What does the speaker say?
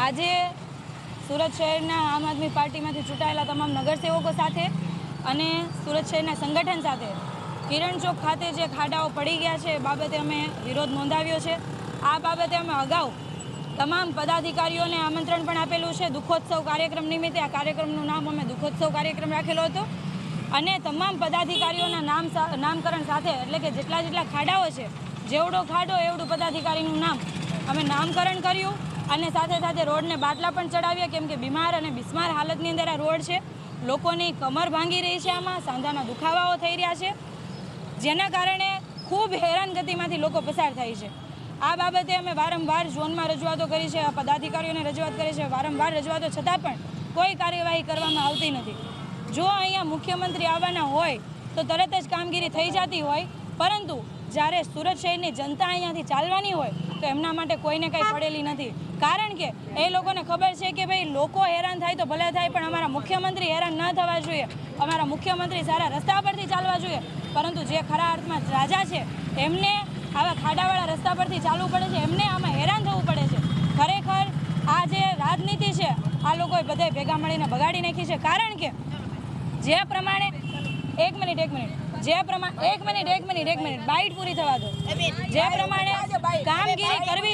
આજે સુરત શહેરના આમ આદમી પાર્ટીમાંથી ચૂંટાયેલા તમામ નગરસેવકો સાથે અને સુરત શહેરના સંગઠન સાથે કિરણ ચોક ખાતે જે ખાડાઓ પડી ગયા છે, એ બાબતે અમે વિરોધ નોંધાવ્યો છે. આ બાબતે અમે અગાઉ તમામ પદાધિકારીઓને આમંત્રણ પણ આપેલું છે. દુઃખોત્સવ કાર્યક્રમ નિમિત્તે આ કાર્યક્રમનું નામ અમે દુઃખોત્સવ કાર્યક્રમ રાખેલો હતો. અને તમામ પદાધિકારીઓના નામ નામકરણ સાથે, એટલે કે જેટલા જેટલા ખાડાઓ છે, જેવડો ખાડો, એવડું પદાધિકારીનું નામ અમે નામકરણ કર્યું. અને સાથે સાથે રોડને બાટલા પણ ચડાવ્યા કેમ કે બીમાર અને બિસ્માર હાલતની અંદર આ રોડ છે. લોકોની કમર ભાંગી રહી છે આમાં, સાંધાના દુખાવાઓ થઈ રહ્યા છે, જેના કારણે ખૂબ હેરાનગતિમાંથી લોકો પસાર થાય છે. આ બાબતે અમે વારંવાર ઝોનમાં રજૂઆતો કરી છે પદાધિકારીઓને રજૂઆત કરી છે. વારંવાર રજૂઆતો છતાં પણ કોઈ કાર્યવાહી કરવામાં આવતી નથી. જો અહીંયા મુખ્યમંત્રી આવવાના હોય, તો તરત જ કામગીરી થઈ જતી હોય, પરંતુ જ્યારે સુરત શહેરની જનતા અહીંયાથી ચાલવાની હોય તો એમના માટે કોઈને કંઈ પડેલી નથી. કારણ કે એ લોકોને ખબર છે કે ભાઈ લોકો હેરાન થાય તો ભલે થાય પણ અમારા મુખ્યમંત્રી હેરાન ન થવા જોઈએ. અમારા મુખ્યમંત્રી સારા રસ્તા પરથી ચાલવા જોઈએ. પરંતુ જે ખરા અર્થમાં રાજા છે એમને આવા ખાડાવાળા રસ્તા પરથી ચાલવું પડે છે એમને આમાં હેરાન થવું પડે છે. ખરેખર આ જે રાજનીતિ છે આ લોકોએ બધાય ભેગા મળીને બગાડી નાખી છે. કારણ કે જે પ્રમાણે એક મિનિટ એક મિનિટ. જે પ્રમાણે એક મિનિટ એક મિનિટ એક મિનિટ. બાઇટ પૂરી થવા દો. જે પ્રમાણે કામગીરી કરવી